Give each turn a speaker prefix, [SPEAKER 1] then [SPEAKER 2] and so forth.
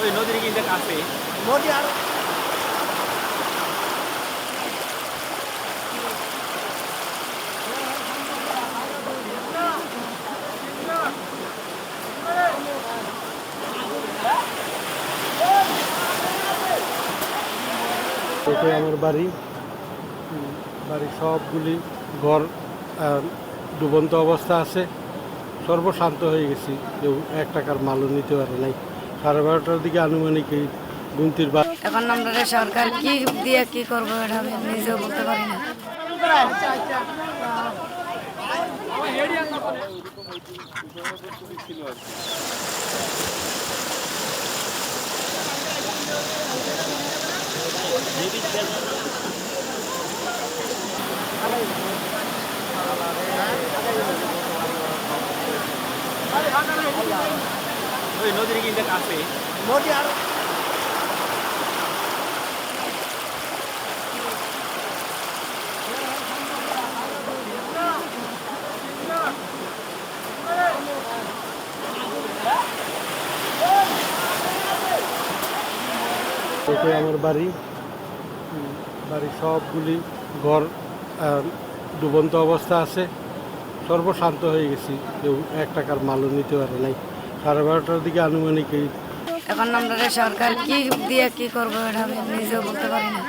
[SPEAKER 1] ওই নদীর কিন্তু কাছে
[SPEAKER 2] নদী আর
[SPEAKER 3] এটাই আমার বাড়ি। বাড়ির সবগুলি ঘর আহ, ডুবন্ত অবস্থা আছে। সর্বশান্ত হয়ে গেছি কেউ এক টাকার মালও নিতে পারে নাই। সাড়ে বারোটার দিকে আনুমানিক এই গুনতির বা
[SPEAKER 4] এখন আমরা সরকার কি দিয়ে কি করব এটা আমি নিজেও বলতে পারি না।
[SPEAKER 1] ওই নদীর কিন্তু কাছে
[SPEAKER 2] নদী আর
[SPEAKER 3] এটাই আমার বাড়ি। উম, বাড়ির সবগুলি ঘর আহ, ডুবন্ত অবস্থা আছে। সর্বশান্ত হয়ে গেছি কেউ এক টাকার মালও নিতে পারে নাই। সাড়ে বারোটার দিকে আনুমানিক এই
[SPEAKER 4] এখন আমরা সরকার কি দিয়ে কি করব এটা আমি নিজেও বলতে পারি না।